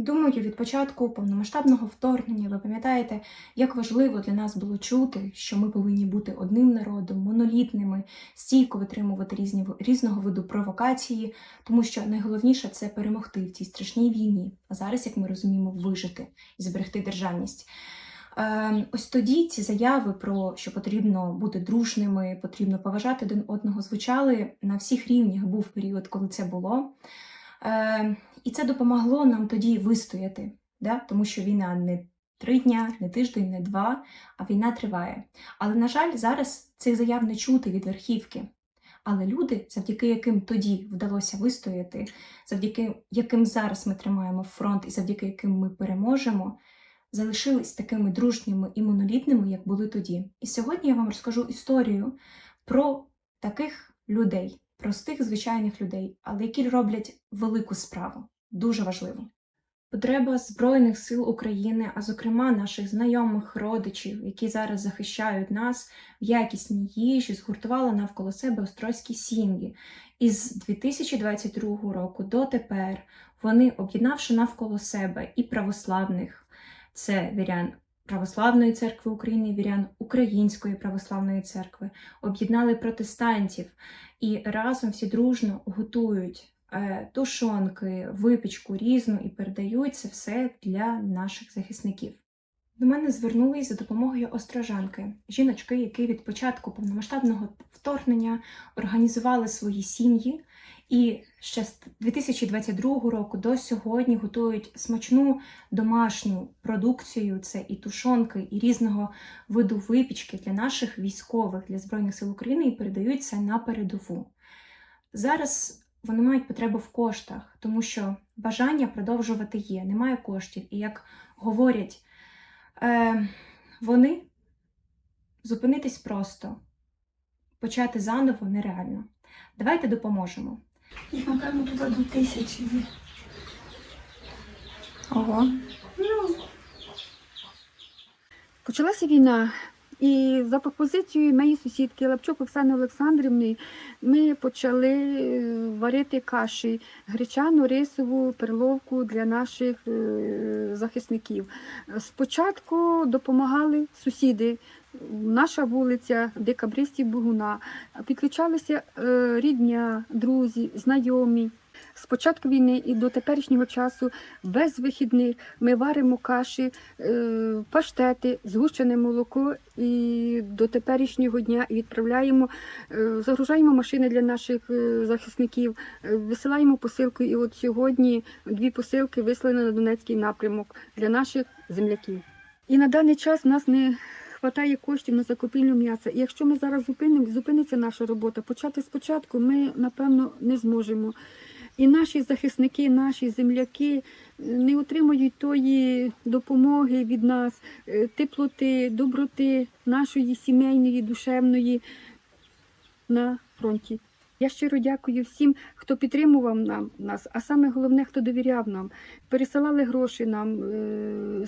Думаю, від початку повномасштабного вторгнення ви пам'ятаєте, як важливо для нас було чути, що ми повинні бути одним народом, монолітними, стійко витримувати різні різного виду провокації, тому що найголовніше це перемогти в цій страшній війні. А зараз, як ми розуміємо, вижити і зберегти державність. Е, ось тоді ці заяви про що потрібно бути дружними, потрібно поважати один одного, звучали на всіх рівнях. Був період, коли це було. І це допомогло нам тоді вистояти, да? тому що війна не три дня, не тиждень, не два, а війна триває. Але, на жаль, зараз цих заяв не чути від верхівки. Але люди, завдяки яким тоді вдалося вистояти, завдяки яким зараз ми тримаємо фронт і завдяки яким ми переможемо, залишились такими дружніми і монолітними, як були тоді. І сьогодні я вам розкажу історію про таких людей, простих звичайних людей, але які роблять велику справу, дуже важливу. Потреба Збройних сил України, а зокрема наших знайомих родичів, які зараз захищають нас в якісній їжі, згуртувала навколо себе острозькі сім'ї. І з 2022 року дотепер вони, об'єднавши навколо себе і православних, це вірян Православної церкви України, вірян Української православної церкви, об'єднали протестантів і разом всі дружно готують е, тушонки, випічку різну і передають це все для наших захисників. До мене звернулись за допомогою острожанки, жіночки, які від початку повномасштабного вторгнення організували свої сім'ї і ще з 2022 року до сьогодні готують смачну домашню продукцію. Це і тушонки, і різного виду випічки для наших військових для Збройних сил України і передають це на передову. Зараз вони мають потребу в коштах, тому що бажання продовжувати є, немає коштів. І як говорять е, вони, зупинитись просто, почати заново нереально. Давайте допоможемо. Їх, напевно, тут до тисячі. Ого. Ну, Почалася війна, і за пропозицією моєї сусідки Лапчук Оксани Олександрівни ми почали е, варити каші гречану, рисову, перловку для наших е, захисників. Спочатку допомагали сусіди. Наша вулиця Декабристів Бугуна. Підключалися е, рідня, друзі, знайомі. З початку війни і до теперішнього часу без вихідних ми варимо каші, е, паштети, згущене молоко і до теперішнього дня відправляємо, е, загружаємо машини для наших е, захисників, висилаємо посилку. І от сьогодні дві посилки вислані на Донецький напрямок для наших земляків. І на даний час в нас не Хватає коштів на закупівлю м'яса. І якщо ми зараз зупинимо, зупиниться наша робота. Почати спочатку ми, напевно, не зможемо. І наші захисники, наші земляки не отримують тої допомоги від нас, е, теплоти, доброти нашої сімейної, душевної на фронті. Я щиро дякую всім, хто підтримував нам нас, а саме головне, хто довіряв нам, пересилали гроші нам. Е,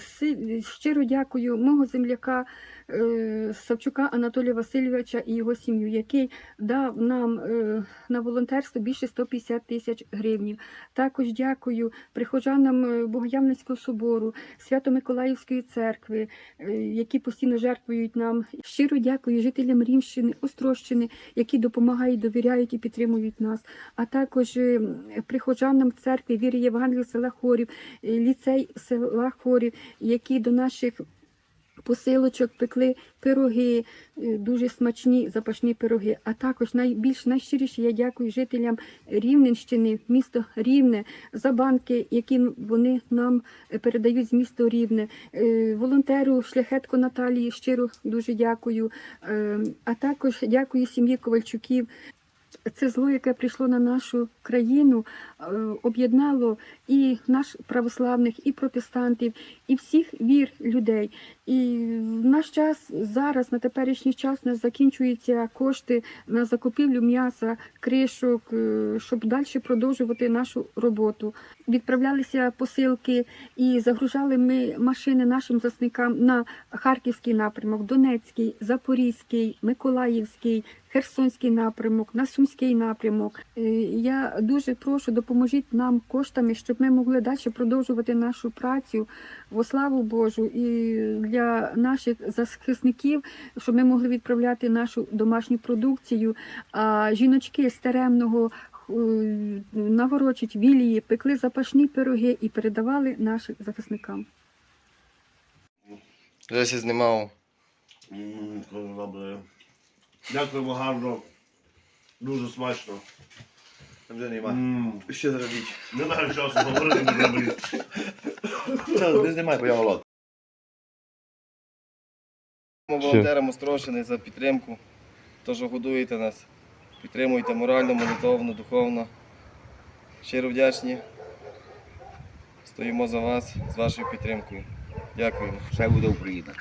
Щиро дякую мого земляка е, Савчука Анатолія Васильовича і його сім'ю, який дав нам е, на волонтерство більше 150 тисяч гривнів. Також дякую прихожанам Богоявленського собору, Свято-Миколаївської церкви, які постійно жертвують нам. Щиро дякую жителям Рівщини, Острощини, які допомагають, довіряють і підтримують нас, а також е, прихожанам церкви віри Євангелія села Хорів, е, ліцей села Хорів, які до наших посилочок пекли пироги, е, дуже смачні запашні пироги. А також найбільш найщиріше я дякую жителям Рівненщини, місто Рівне, за банки, які вони нам передають з міста Рівне. Волонтеру Шляхетко Наталії щиро дуже дякую. Е, А також дякую сім'ї Ковальчуків. Це зло, яке прийшло на нашу країну, е, об'єднало і наш православних, і протестантів, і всіх вір людей. І в наш час зараз, на теперішній час, у нас закінчуються кошти на закупівлю м'яса, кришок, е, щоб далі продовжувати нашу роботу. відправлялися посилки і загружали ми машини нашим засникам на Харківський напрямок, Донецький, Запорізький, Миколаївський, Херсонський напрямок, на Сумський напрямок. Е, Я дуже прошу, допоможіть нам коштами, щоб ми могли далі продовжувати нашу працю во славу Божу і для наших захисників, щоб ми могли відправляти нашу домашню продукцію. А жіночки з теремного е, наворочить вілії, пекли запашні пироги і передавали нашим захисникам. Вже знімав. Дякуємо гарно. Дуже смачно. Вже нема. Ммм, Ще зробіть. немає часу говорити не треба. Не знімай, бо я голод. Волонтерам Острощини за підтримку. Тож годуєте нас, підтримуєте морально, молитовно, духовно. Щиро вдячні. Стоїмо за вас з вашою підтримкою. Дякуємо. Все буде Україна.